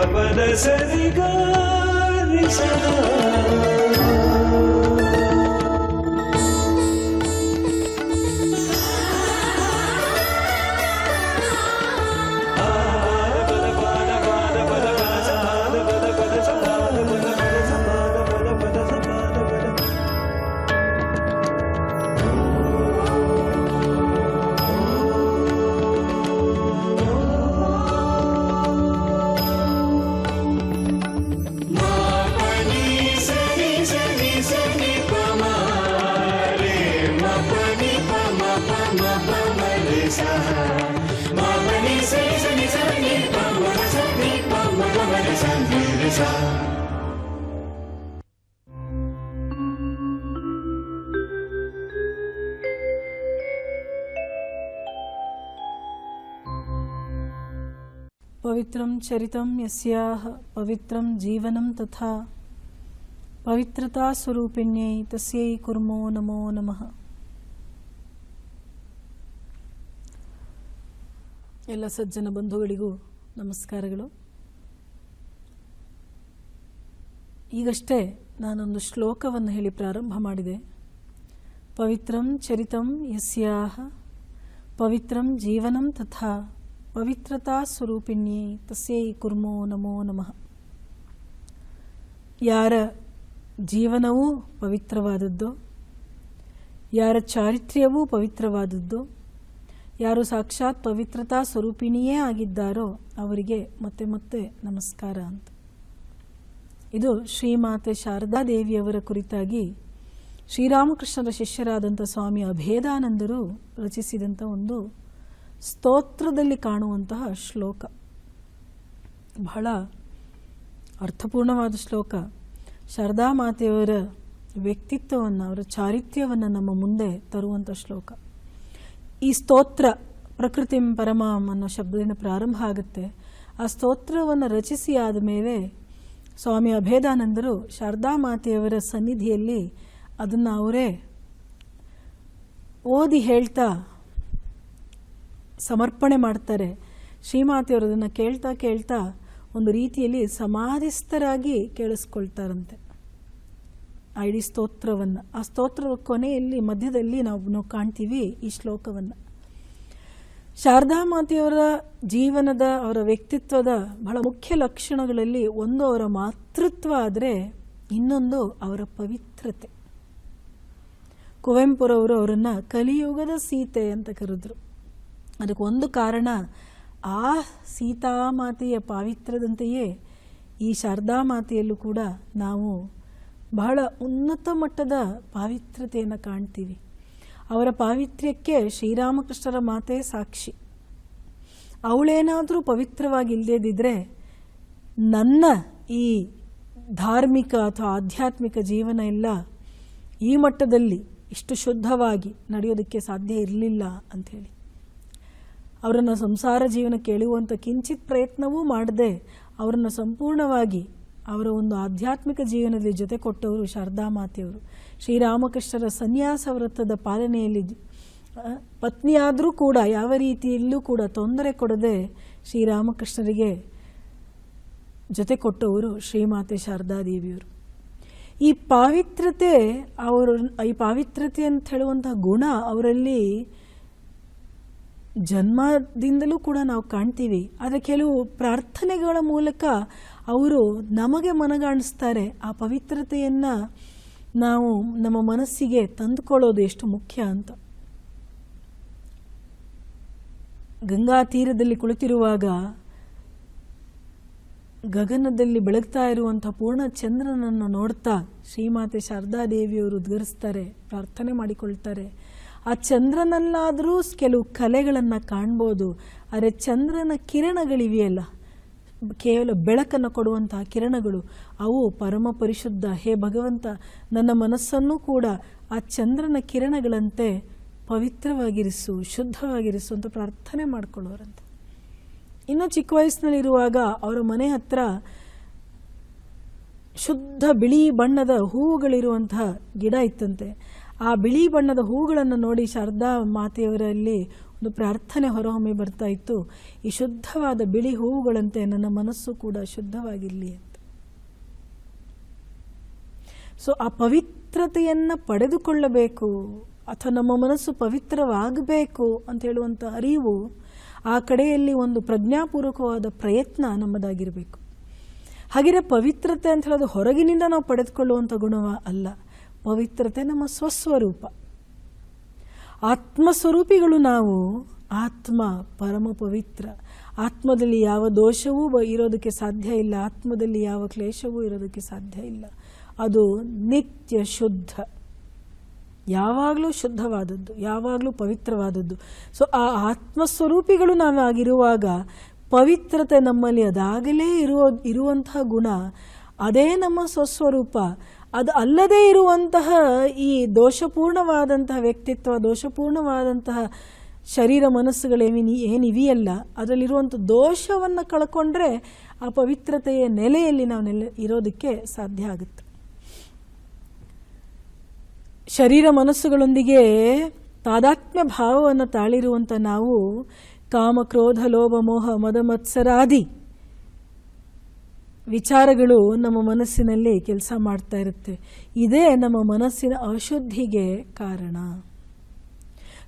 ಗಮನ ಸರಿ పవిత్రం చరితం యస్యాహ పవిత్రం జీవనం తథా పవిత్రతాస్వరూపిణ్యై తస్యై కుర్మో నమో నమ ಎಲ್ಲ ಸಜ್ಜನ ಬಂಧುಗಳಿಗೂ ನಮಸ್ಕಾರಗಳು ಈಗಷ್ಟೇ ನಾನೊಂದು ಶ್ಲೋಕವನ್ನು ಹೇಳಿ ಪ್ರಾರಂಭ ಮಾಡಿದೆ. ಪವಿತ್ರಂ ಚರಿತಂ ಯಸ್ಯಾಹ, ಪವಿತ್ರಂ ಜೀವನಂ ತಥಾ, ಪವಿತ್ರತಾ ಸ್ವರೂಪಿಣ್ಯೇ ತಸ್ಯೈ ಕುರ್ಮೋ ನಮೋ ನಮಃ. ಯಾರ ಜೀವನವೂ ಪವಿತ್ರವಾದದ್ದು, ಯಾರ ಚಾರಿತ್ರ್ಯವೂ ಪವಿತ್ರವಾದದ್ದು, ಯಾರು ಸಾಕ್ಷಾತ್ ಪವಿತ್ರತಾ ಸ್ವರೂಪಿಣಿಯೇ ಆಗಿದ್ದಾರೋ ಅವರಿಗೆ ಮತ್ತೆ ಮತ್ತೆ ನಮಸ್ಕಾರ ಅಂತ. ಇದು ಶ್ರೀಮಾತೆ ಶಾರದಾ ದೇವಿಯವರ ಕುರಿತಾಗಿ ಶ್ರೀರಾಮಕೃಷ್ಣರ ಶಿಷ್ಯರಾದಂಥ ಸ್ವಾಮಿ ಅಭೇದಾನಂದರು ರಚಿಸಿದಂಥ ಒಂದು ಸ್ತೋತ್ರದಲ್ಲಿ ಕಾಣುವಂತಹ ಶ್ಲೋಕ. ಬಹಳ ಅರ್ಥಪೂರ್ಣವಾದ ಶ್ಲೋಕ. ಶಾರದಾ ಮಾತೆಯವರ ವ್ಯಕ್ತಿತ್ವವನ್ನು, ಅವರ ಚಾರಿತ್ಯವನ್ನು ನಮ್ಮ ಮುಂದೆ ತರುವಂಥ ಶ್ಲೋಕ. ಈ ಸ್ತೋತ್ರ ಪ್ರಕೃತಿಂ ಪರಮಾಂ ಅನ್ನೋ ಶಬ್ದದಿಂದ ಪ್ರಾರಂಭ ಆಗುತ್ತೆ. ಆ ಸ್ತೋತ್ರವನ್ನು ರಚಿಸಿ ಆದ ಮೇಲೆ ಸ್ವಾಮಿ ಅಭೇದಾನಂದರು ಶಾರದಾ ಮಾತೆಯವರ ಸನ್ನಿಧಿಯಲ್ಲಿ ಅದನ್ನು ಅವರೇ ಓದಿ ಹೇಳ್ತಾ ಸಮರ್ಪಣೆ ಮಾಡ್ತಾರೆ. ಶ್ರೀಮಾತೆಯವರು ಅದನ್ನು ಕೇಳ್ತಾ ಕೇಳ್ತಾ ಒಂದು ರೀತಿಯಲ್ಲಿ ಸಮಾಧಿಸ್ಥರಾಗಿ ಕೇಳಿಸ್ಕೊಳ್ತಾರಂತೆ. ಆ ಇಡೀ ಸ್ತೋತ್ರವನ್ನು. ಆ ಸ್ತೋತ್ರದ ಕೊನೆಯಲ್ಲಿ ಮಧ್ಯದಲ್ಲಿ ನಾವು ನಾವು ಕಾಣ್ತೀವಿ ಈ ಶ್ಲೋಕವನ್ನು. ಶಾರದಾ ಮಾತೆಯವರ ಜೀವನದ, ಅವರ ವ್ಯಕ್ತಿತ್ವದ ಬಹಳ ಮುಖ್ಯ ಲಕ್ಷಣಗಳಲ್ಲಿ ಒಂದು ಅವರ ಮಾತೃತ್ವ ಆದರೆ ಇನ್ನೊಂದು ಅವರ ಪವಿತ್ರತೆ. ಕುವೆಂಪುರವರು ಅವರನ್ನು ಕಲಿಯುಗದ ಸೀತೆ ಅಂತ ಕರೆದ್ರು. ಅದಕ್ಕೆ ಒಂದು ಕಾರಣ, ಆ ಸೀತಾಮಾತೆಯ ಪಾವಿತ್ರದಂತೆಯೇ ಈ ಶಾರದಾ ಮಾತೆಯಲ್ಲೂ ಕೂಡ ನಾವು ಬಹಳ ಉನ್ನತ ಮಟ್ಟದ ಪಾವಿತ್ರತೆಯನ್ನು ಕಾಣ್ತೀವಿ. ಅವರ ಪಾವಿತ್ರ್ಯಕ್ಕೆ ಶ್ರೀರಾಮಕೃಷ್ಣರ ಮಾತೆ ಸಾಕ್ಷಿ. ಅವಳೇನಾದರೂ ಪವಿತ್ರವಾಗಿ ಇಲ್ಲದಿದ್ದರೆ ನನ್ನ ಈ ಧಾರ್ಮಿಕ ಅಥವಾ ಆಧ್ಯಾತ್ಮಿಕ ಜೀವನ ಎಲ್ಲ ಈ ಮಟ್ಟದಲ್ಲಿ ಇಷ್ಟು ಶುದ್ಧವಾಗಿ ನಡೆಯೋದಕ್ಕೆ ಸಾಧ್ಯ ಇರಲಿಲ್ಲ ಅಂಥೇಳಿ. ಅವರನ್ನು ಸಂಸಾರ ಜೀವನಕ್ಕೆ ಎಳೆಯುವಂಥ ಕಿಂಚಿತ್ ಪ್ರಯತ್ನವೂ ಮಾಡದೆ ಅವರನ್ನು ಸಂಪೂರ್ಣವಾಗಿ ಅವರ ಒಂದು ಆಧ್ಯಾತ್ಮಿಕ ಜೀವನದಲ್ಲಿ ಜೊತೆ ಕೊಟ್ಟವರು ಶಾರದಾ ಮಾತೆಯವರು ಶ್ರೀರಾಮಕೃಷ್ಣರ ಸನ್ಯಾಸ ವ್ರತದ ಪಾಲನೆಯಲ್ಲಿ ಪತ್ನಿಯಾದರೂ ಕೂಡ ಯಾವ ರೀತಿಯಲ್ಲೂ ಕೂಡ ತೊಂದರೆ ಕೊಡದೆ ಶ್ರೀರಾಮಕೃಷ್ಣರಿಗೆ ಜೊತೆ ಕೊಟ್ಟವರು ಶ್ರೀಮಾತೆ ಶಾರದಾ ದೇವಿಯವರು ಈ ಪಾವಿತ್ರತೆ ಅವರು, ಈ ಪಾವಿತ್ರತೆ ಅಂತ ಹೇಳುವಂತಹ ಗುಣ ಅವರಲ್ಲಿ ಜನ್ಮದಿಂದಲೂ ಕೂಡ ನಾವು ಕಾಣ್ತೀವಿ. ಆದರೆ ಕೆಲವು ಪ್ರಾರ್ಥನೆಗಳ ಮೂಲಕ ಅವರು ನಮಗೆ ಮನಗಾಣಿಸ್ತಾರೆ. ಆ ಪವಿತ್ರತೆಯನ್ನು ನಾವು ನಮ್ಮ ಮನಸ್ಸಿಗೆ ತಂದುಕೊಳ್ಳೋದು ಎಷ್ಟು ಮುಖ್ಯ ಅಂತ. ಗಂಗಾ ತೀರದಲ್ಲಿ ಕುಳಿತಿರುವಾಗ ಗಗನದಲ್ಲಿ ಬೆಳಗ್ತಾ ಇರುವಂಥ ಪೂರ್ಣ ಚಂದ್ರನನ್ನು ನೋಡ್ತಾ ಶ್ರೀಮಾತೆ ಶಾರದಾ ದೇವಿಯವರು ಉದ್ಗರಿಸ್ತಾರೆ, ಪ್ರಾರ್ಥನೆ ಮಾಡಿಕೊಳ್ತಾರೆ. ಆ ಚಂದ್ರನಲ್ಲಾದರೂ ಕೆಲವು ಕಲೆಗಳನ್ನು ಕಾಣ್ಬೋದು. ಆದರೆ ಚಂದ್ರನ ಕಿರಣಗಳಿವೆಯಲ್ಲ. ಕೇವಲ ಬೆಳಕನ್ನು ಕೊಡುವಂತಹ ಕಿರಣಗಳು, ಅವು ಪರಮ ಪರಿಶುದ್ಧ. ಹೇ ಭಗವಂತ, ನನ್ನ ಮನಸ್ಸನ್ನು ಕೂಡ ಆ ಚಂದ್ರನ ಕಿರಣಗಳಂತೆ ಪವಿತ್ರವಾಗಿರಿಸು, ಶುದ್ಧವಾಗಿರಿಸು ಅಂತ ಪ್ರಾರ್ಥನೆ ಮಾಡ್ಕೊಳ್ಳೋರಂತೆ ಇನ್ನು ಚಿಕ್ಕ ವಯಸ್ಸಿನಲ್ಲಿರುವಾಗ ಅವರ ಮನೆ ಹತ್ರ ಶುದ್ಧ ಬಿಳಿ ಬಣ್ಣದ ಹೂವುಗಳಿರುವಂತಹ ಗಿಡ ಇತ್ತಂತೆ. ಆ ಬಿಳಿ ಬಣ್ಣದ ಹೂಗಳನ್ನು ನೋಡಿ ಶಾರದಾ ಮಾತೆಯವರಲ್ಲಿ ಒಂದು ಪ್ರಾರ್ಥನೆ ಹೊರಹೊಮ್ಮಿ ಬರ್ತಾ ಇತ್ತು. ಈ ಶುದ್ಧವಾದ ಬಿಳಿ ಹೂವುಗಳಂತೆ ನನ್ನ ಮನಸ್ಸು ಕೂಡ ಶುದ್ಧವಾಗಿರಲಿ ಅಂತ. ಸೊ ಆ ಪವಿತ್ರತೆಯನ್ನು ಪಡೆದುಕೊಳ್ಳಬೇಕು. ಅಥವಾ ನಮ್ಮ ಮನಸ್ಸು ಪವಿತ್ರವಾಗಬೇಕು ಅಂತ ಹೇಳುವಂಥ ಅರಿವು ಆ ಕಡೆಯಲ್ಲಿ ಒಂದು ಪ್ರಜ್ಞಾಪೂರ್ವಕವಾದ ಪ್ರಯತ್ನ ನಮ್ಮದಾಗಿರಬೇಕು. ಹಾಗೆಯೇ ಪವಿತ್ರತೆ ಅಂತ ಹೇಳೋದು ಹೊರಗಿನಿಂದ ನಾವು ಪಡೆದುಕೊಳ್ಳುವಂಥ ಗುಣವ ಅಲ್ಲ. ಪವಿತ್ರತೆ ನಮ್ಮ ಸ್ವಸ್ವರೂಪ. ಆತ್ಮಸ್ವರೂಪಿಗಳು ನಾವು. ಆತ್ಮ ಪರಮ ಪವಿತ್ರ. ಆತ್ಮದಲ್ಲಿ ಯಾವ ದೋಷವೂ ಇರೋದಕ್ಕೆ ಸಾಧ್ಯ ಇಲ್ಲ. ಆತ್ಮದಲ್ಲಿ ಯಾವ ಕ್ಲೇಶವೂ ಇರೋದಕ್ಕೆ ಸಾಧ್ಯ ಇಲ್ಲ. ಅದು ನಿತ್ಯ ಶುದ್ಧ. ಯಾವಾಗಲೂ ಶುದ್ಧವಾದದ್ದು, ಯಾವಾಗಲೂ ಪವಿತ್ರವಾದದ್ದು. ಸೊ ಆ ಆತ್ಮಸ್ವರೂಪಿಗಳು ನಾವಾಗಿರುವಾಗ ಪವಿತ್ರತೆ ನಮ್ಮಲ್ಲಿ ಅದಾಗಲೇ ಇರುವ ಇರುವಂತಹ ಗುಣ, ಅದೇ ನಮ್ಮ ಸ್ವಸ್ವರೂಪ. ಅದು ಅಲ್ಲದೇ ಇರುವಂತಹ ಈ ದೋಷಪೂರ್ಣವಾದಂತಹ ವ್ಯಕ್ತಿತ್ವ, ದೋಷಪೂರ್ಣವಾದಂತಹ ಶರೀರ ಮನಸ್ಸುಗಳೇಮಿನಿ ಏನಿವೆಯಲ್ಲ, ಅದರಲ್ಲಿರುವಂಥ ದೋಷವನ್ನು ಕಳ್ಕೊಂಡ್ರೆ ಆ ಪವಿತ್ರತೆಯ ನೆಲೆಯಲ್ಲಿ ನಾವು ನೆಲೆ ಇರೋದಕ್ಕೆ ಸಾಧ್ಯ ಆಗುತ್ತೆ. ಶರೀರ ಮನಸ್ಸುಗಳೊಂದಿಗೆ ತಾದಾತ್ಮ್ಯ ಭಾವವನ್ನು ತಾಳಿರುವಂಥ ನಾವು ಕಾಮ, ಕ್ರೋಧ, ಲೋಭ, ಮೋಹ, ಮದ ಮತ್ಸರಾದಿ ವಿಚಾರಗಳು ನಮ್ಮ ಮನಸ್ಸಿನಲ್ಲಿ ಕೆಲಸ ಮಾಡ್ತಾ ಇರುತ್ತೆ. ಇದೇ ನಮ್ಮ ಮನಸ್ಸಿನ ಅಶುದ್ಧಿಗೆ ಕಾರಣ.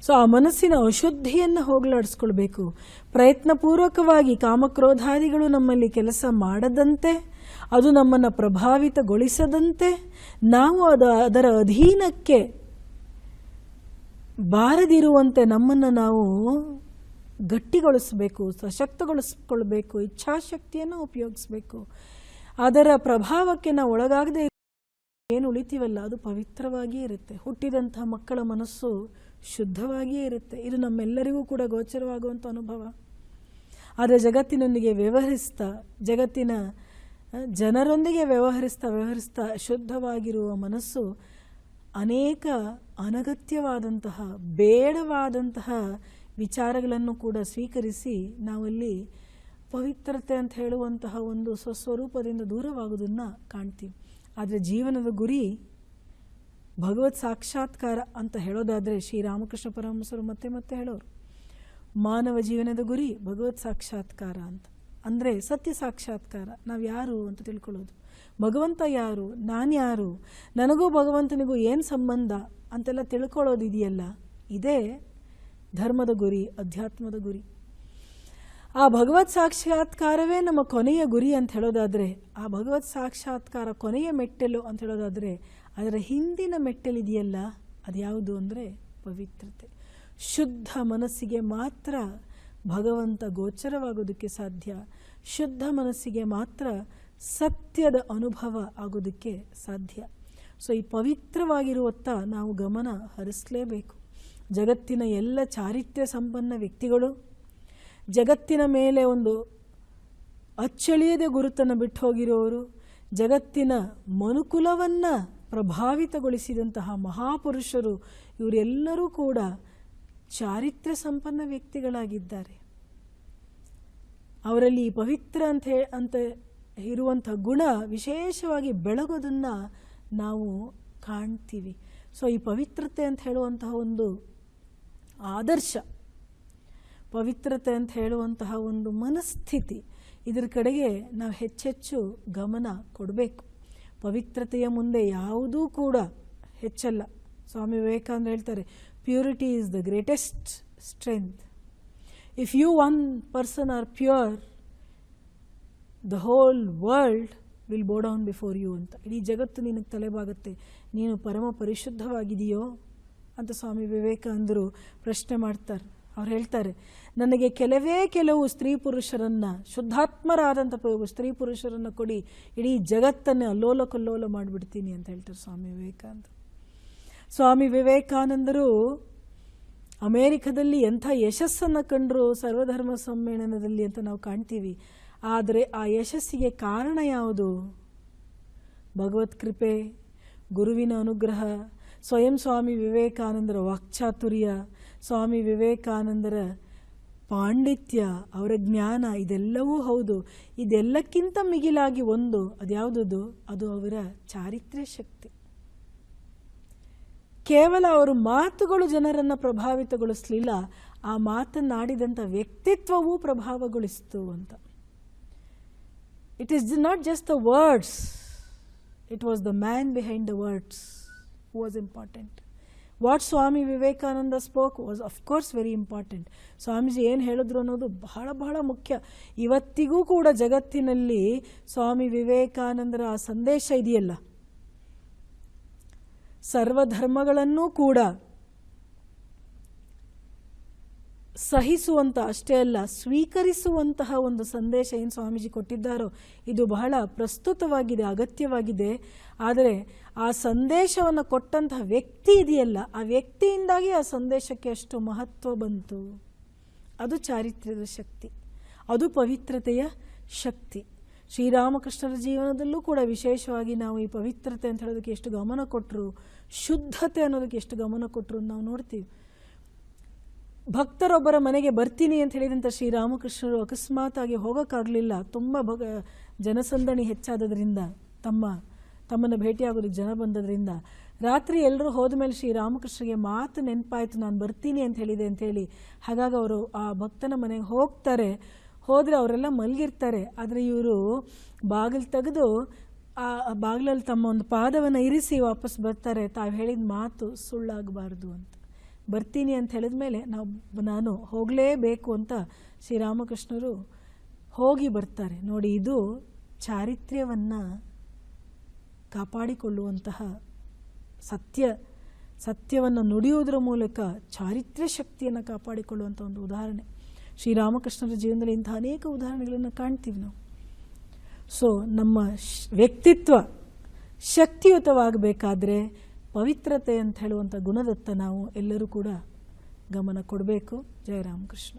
ಸೊ, ಆ ಮನಸ್ಸಿನ ಅಶುದ್ಧಿಯನ್ನು ಹೋಗಲಾಡಿಸ್ಕೊಳ್ಬೇಕು. ಪ್ರಯತ್ನಪೂರ್ವಕವಾಗಿ ಕಾಮಕ್ರೋಧಾದಿಗಳು ನಮ್ಮಲ್ಲಿ ಕೆಲಸ ಮಾಡದಂತೆ, ಅದು ನಮ್ಮನ್ನು ಪ್ರಭಾವಿತಗೊಳಿಸದಂತೆ, ನಾವು ಅದು ಅದರ ಅಧೀನಕ್ಕೆ ಬಾರದಿರುವಂತೆ ನಮ್ಮನ್ನು ನಾವು ಗಟ್ಟಿಗೊಳಿಸಬೇಕು, ಸಶಕ್ತಗೊಳಿಸ್ಕೊಳ್ಬೇಕು, ಇಚ್ಛಾಶಕ್ತಿಯನ್ನು ಉಪಯೋಗಿಸಬೇಕು. ಅದರ ಪ್ರಭಾವಕ್ಕೆ ನಾವು ಒಳಗಾಗದೆ ಏನು ಉಳಿತೀವಲ್ಲ, ಅದು ಪವಿತ್ರವಾಗಿಯೇ ಇರುತ್ತೆ. ಹುಟ್ಟಿದಂಥ ಮಕ್ಕಳ ಮನಸ್ಸು ಶುದ್ಧವಾಗಿಯೇ ಇರುತ್ತೆ. ಇದು ನಮ್ಮೆಲ್ಲರಿಗೂ ಕೂಡ ಗೋಚರವಾಗುವಂಥ ಅನುಭವ. ಆದರೆ ಜಗತ್ತಿನೊಂದಿಗೆ ವ್ಯವಹರಿಸ್ತಾ, ಜಗತ್ತಿನ ಜನರೊಂದಿಗೆ ವ್ಯವಹರಿಸ್ತಾ ವ್ಯವಹರಿಸ್ತಾ ಶುದ್ಧವಾಗಿರುವ ಮನಸ್ಸು ಅನೇಕ ಅನಗತ್ಯವಾದಂತಹ, ಬೇಡವಾದಂತಹ ವಿಚಾರಗಳನ್ನು ಕೂಡ ಸ್ವೀಕರಿಸಿ ನಾವಲ್ಲಿ ಪವಿತ್ರತೆ ಅಂತ ಹೇಳುವಂತಹ ಒಂದು ಸ್ವಸ್ವರೂಪದಿಂದ ದೂರವಾಗುವುದನ್ನು ಕಾಣ್ತೀವಿ. ಆದರೆ ಜೀವನದ ಗುರಿ ಭಗವತ್ ಸಾಕ್ಷಾತ್ಕಾರ ಅಂತ ಹೇಳೋದಾದರೆ ಶ್ರೀರಾಮಕೃಷ್ಣ ಪರಮಹಂಸರು ಮತ್ತೆ ಮತ್ತೆ ಹೇಳೋರು. ಮಾನವ ಜೀವನದ ಗುರಿ ಭಗವತ್ ಸಾಕ್ಷಾತ್ಕಾರ ಅಂತ. ಅಂದರೆ ಸತ್ಯ ಸಾಕ್ಷಾತ್ಕಾರ. ನಾವು ಯಾರು ಅಂತ ತಿಳ್ಕೊಳ್ಳೋದು. ಭಗವಂತ ಯಾರು? ನಾನು ಯಾರು? ನನಗೂ ಭಗವಂತನಿಗೂ ಏನು ಸಂಬಂಧ ಅಂತೆಲ್ಲ ತಿಳ್ಕೊಳ್ಳೋದು ಇದೆಯಲ್ಲ ಇದೇ ಧರ್ಮದ ಗುರಿ, ಅಧ್ಯಾತ್ಮದ ಗುರಿ. ಆ ಭಗವತ್ ಸಾಕ್ಷಾತ್ಕಾರವೇ ನಮ್ಮ ಕೊನೆಯ ಗುರಿ ಅಂತ ಹೇಳೋದಾದರೆ, ಆ ಭಗವತ್ ಸಾಕ್ಷಾತ್ಕಾರ ಕೊನೆಯ ಮೆಟ್ಟಲು ಅಂತ ಹೇಳೋದಾದರೆ, ಅದರ ಹಿಂದಿನ ಮೆಟ್ಟಲಿದೆಯಲ್ಲ ಅದ್ಯಾವುದು ಅಂದರೆ ಪವಿತ್ರತೆ. ಶುದ್ಧ ಮನಸ್ಸಿಗೆ ಮಾತ್ರ ಭಗವಂತ ಗೋಚರವಾಗೋದಕ್ಕೆ ಸಾಧ್ಯ. ಶುದ್ಧ ಮನಸ್ಸಿಗೆ ಮಾತ್ರ ಸತ್ಯದ ಅನುಭವ ಆಗೋದಕ್ಕೆ ಸಾಧ್ಯ. ಸೊ ಈ ಪವಿತ್ರವಾಗಿರುವತ್ತ ನಾವು ಗಮನ ಹರಿಸಲೇಬೇಕು. ಜಗತ್ತಿನ ಎಲ್ಲ ಚಾರಿತ್ರ್ಯ ಸಂಪನ್ನ ವ್ಯಕ್ತಿಗಳು, ಜಗತ್ತಿನ ಮೇಲೆ ಒಂದು ಅಚ್ಚಳಿಯದೆ ಗುರುತನ್ನು ಬಿಟ್ಟು ಹೋಗಿರೋರು ಜಗತ್ತಿನ ಮನುಕುಲವನ್ನು ಪ್ರಭಾವಿತಗೊಳಿಸಿದಂತಹ ಮಹಾಪುರುಷರು, ಇವರೆಲ್ಲರೂ ಕೂಡ ಚಾರಿತ್ರ್ಯ ಸಂಪನ್ನ ವ್ಯಕ್ತಿಗಳಾಗಿದ್ದಾರೆ. ಅವರಲ್ಲಿ ಪವಿತ್ರ ಅಂತ ಹೇ, ಅಂತ ಇರುವಂಥ ಗುಣ ವಿಶೇಷವಾಗಿ ಬೆಳಗೋದನ್ನು ನಾವು ಕಾಣ್ತೀವಿ. ಸೊ ಈ ಪವಿತ್ರತೆ ಅಂತ ಹೇಳುವಂತಹ ಒಂದು ಆದರ್ಶ, ಪವಿತ್ರತೆ ಅಂತ ಹೇಳುವಂತಹ ಒಂದು ಮನಸ್ಥಿತಿ, ಇದರ ಕಡೆಗೆ ನಾವು ಹೆಚ್ಚೆಚ್ಚು ಗಮನ ಕೊಡಬೇಕು. ಪವಿತ್ರತೆಯ ಮುಂದೆ ಯಾವುದೂ ಕೂಡ ಹೆಚ್ಚಲ್ಲ. ಸ್ವಾಮಿ ವಿವೇಕಾನಂದ ಹೇಳ್ತಾರೆ purity is the greatest strength if you one person are pure the whole world will bow down before you ಅಂತ. ಇಡೀ ಜಗತ್ತು ನಿನಗೆ ತಲೆಬಾಗುತ್ತೆ. ನೀನು ಪರಮ ಪರಿಶುದ್ಧವಾಗಿದೆಯೋ ಅಂತ ಸ್ವಾಮಿ ವಿವೇಕಾನಂದರು ಪ್ರಶ್ನೆ ಮಾಡ್ತಾರೆ. ಅವ್ರು ಹೇಳ್ತಾರೆ, ನನಗೆ ಕೆಲವೇ ಕೆಲವು ಸ್ತ್ರೀ ಪುರುಷರನ್ನು, ಶುದ್ಧಾತ್ಮರಾದಂಥ ಸ್ತ್ರೀ ಪುರುಷರನ್ನು ಕೊಡಿ, ಇಡೀ ಜಗತ್ತನ್ನು ಅಲ್ಲೋಲ ಕಲ್ಲೋಲ ಮಾಡಿಬಿಡ್ತೀನಿ ಅಂತ ಹೇಳ್ತಾರೆ ಸ್ವಾಮಿ ವಿವೇಕಾನಂದರು. ಸ್ವಾಮಿ ವಿವೇಕಾನಂದರು, ಅಮೇರಿಕದಲ್ಲಿ ಎಂಥ ಯಶಸ್ಸನ್ನು ಕಂಡರು ಸರ್ವಧರ್ಮ ಸಮ್ಮೇಳನದಲ್ಲಿ ಅಂತ ನಾವು ಕಾಣ್ತೀವಿ. ಆದರೆ ಆ ಯಶಸ್ಸಿಗೆ ಕಾರಣ ಯಾವುದು? ಭಗವತ್ ಕೃಪೆ, ಗುರುವಿನ ಅನುಗ್ರಹ ಸ್ವಯಂ ಸ್ವಾಮಿ ವಿವೇಕಾನಂದರ ವಾಕ್ಚಾತುರ್ಯ, ಸ್ವಾಮಿ ವಿವೇಕಾನಂದರ ಪಾಂಡಿತ್ಯ, ಅವರ ಜ್ಞಾನ, ಇದೆಲ್ಲವೂ ಹೌದು. ಇದೆಲ್ಲಕ್ಕಿಂತ ಮಿಗಿಲಾಗಿ ಒಂದು, ಅದ್ಯಾವುದದು? ಅದು ಅವರ ಚಾರಿತ್ರ್ಯ ಶಕ್ತಿ. ಕೇವಲ ಅವರು ಮಾತುಗಳು ಜನರನ್ನು ಪ್ರಭಾವಿತಗೊಳಿಸಲಿಲ್ಲ, ಆ ಮಾತನ್ನಾಡಿದಂಥ ವ್ಯಕ್ತಿತ್ವವೂ ಪ್ರಭಾವಗೊಳಿಸಿತು ಅಂತ. It is not just the words it was the man behind the words was important what Swami Vivekananda spoke was of course very important Swamiji ಏನು ಹೇಳಿದ್ರು ಅನ್ನೋದು ಬಹಳ ಬಹಳ ಮುಖ್ಯ. ಇವತ್ತಿಗೂ ಕೂಡ ಜಗತ್ತಿನಲ್ಲಿ ಸ್ವಾಮಿ ವಿವೇಕಾನಂದರ ಆ ಸಂದೇಶ ಇದೆಯಲ್ಲ? ಸರ್ವಧರ್ಮಗಳನ್ನೂ ಕೂಡ ಸಹಿಸುವಂತ, ಅಷ್ಟೇ ಅಲ್ಲ, ಸ್ವೀಕರಿಸುವಂತಹ ಒಂದು ಸಂದೇಶ ಏನು ಸ್ವಾಮೀಜಿ ಕೊಟ್ಟಿದ್ದಾರೋ, ಇದು ಬಹಳ ಪ್ರಸ್ತುತವಾಗಿದೆ, ಅಗತ್ಯವಾಗಿದೆ. ಆದರೆ ಆ ಸಂದೇಶವನ್ನು ಕೊಟ್ಟಂತಹ ವ್ಯಕ್ತಿ ಇದೆಯಲ್ಲ, ಆ ವ್ಯಕ್ತಿಯಿಂದಾಗಿ ಆ ಸಂದೇಶಕ್ಕೆ ಅಷ್ಟು ಮಹತ್ವ ಬಂತು. ಅದು ಚಾರಿತ್ರ್ಯದ ಶಕ್ತಿ. ಅದು ಪವಿತ್ರತೆಯ ಶಕ್ತಿ. ಶ್ರೀರಾಮಕೃಷ್ಣರ ಜೀವನದಲ್ಲೂ ಕೂಡ ವಿಶೇಷವಾಗಿ ನಾವು ಈ ಪವಿತ್ರತೆ ಅಂತ ಹೇಳೋದಕ್ಕೆ ಎಷ್ಟು ಗಮನ ಕೊಟ್ಟರು ಶುದ್ಧತೆ ಅನ್ನೋದಕ್ಕೆ ಎಷ್ಟು ಗಮನ ಕೊಟ್ಟರು ನಾವು ನೋಡ್ತೀವಿ. ಭಕ್ತರೊಬ್ಬರ ಮನೆಗೆ ಬರ್ತೀನಿ ಅಂತ ಹೇಳಿದಂಥ ಶ್ರೀರಾಮಕೃಷ್ಣರು ಅಕಸ್ಮಾತಾಗಿ ಹೋಗೋಕ್ಕಾಗಲಿಲ್ಲ. ತುಂಬ ಭಗ ಜನಸಂದಣಿ ಹೆಚ್ಚಾದದ್ರಿಂದ ತಮ್ಮ ತಮ್ಮನ್ನು ಭೇಟಿಯಾಗೋದಕ್ಕೆ ಜನ ಬಂದದ್ರಿಂದ ರಾತ್ರಿ ಎಲ್ಲರೂ ಹೋದ ಮೇಲೆ ಶ್ರೀರಾಮಕೃಷ್ಣಗೆ ಮಾತು ನೆನಪಾಯಿತು, ನಾನು ಬರ್ತೀನಿ ಅಂತ ಹೇಳಿದೆ ಅಂತೇಳಿ ಹಾಗಾಗಿ ಅವರು ಆ ಭಕ್ತನ ಮನೆಗೆ ಹೋಗ್ತಾರೆ. ಹೋದರೆ ಅವರೆಲ್ಲ ಮಲಗಿರ್ತಾರೆ. ಆದರೆ ಇವರು ಬಾಗಿಲು ತೆಗೆದು ಆ ಬಾಗಿಲಲ್ಲಿ ತಮ್ಮ ಒಂದು ಪಾದವನ್ನು ಇರಿಸಿ ವಾಪಸ್ ಬರ್ತಾರೆ. ತಾವು ಹೇಳಿದ ಮಾತು ಸುಳ್ಳಾಗಬಾರ್ದು ಅಂತ. ಬರ್ತೀನಿ ಅಂತ ಹೇಳಿದ ಮೇಲೆ ನಾವು, ನಾನು ಹೋಗಲೇಬೇಕು ಅಂತ ಶ್ರೀರಾಮಕೃಷ್ಣರು ಹೋಗಿ ಬರ್ತಾರೆ. ನೋಡಿ, ಇದು ಚಾರಿತ್ರ್ಯವನ್ನು ಕಾಪಾಡಿಕೊಳ್ಳುವಂತಹ ಸತ್ಯ, ಸತ್ಯವನ್ನು ನುಡಿಯುವುದರ ಮೂಲಕ ಚಾರಿತ್ರ್ಯ ಶಕ್ತಿಯನ್ನು ಕಾಪಾಡಿಕೊಳ್ಳುವಂಥ ಒಂದು ಉದಾಹರಣೆ. ಶ್ರೀರಾಮಕೃಷ್ಣರ ಜೀವನದಲ್ಲಿ ಇಂಥ ಅನೇಕ ಉದಾಹರಣೆಗಳನ್ನು ಕಾಣ್ತೀವಿ ನಾವು. ಸೊ ನಮ್ಮ ವ್ಯಕ್ತಿತ್ವ ಶಕ್ತಿಯುತವಾಗಬೇಕಾದ್ರೆ ಪವಿತ್ರತೆ ಅಂತ ಹೇಳುವಂಥ ಗುಣದತ್ತ ನಾವು ಎಲ್ಲರೂ ಕೂಡ ಗಮನ ಕೊಡಬೇಕು. ಜಯ ರಾಮಕೃಷ್ಣ.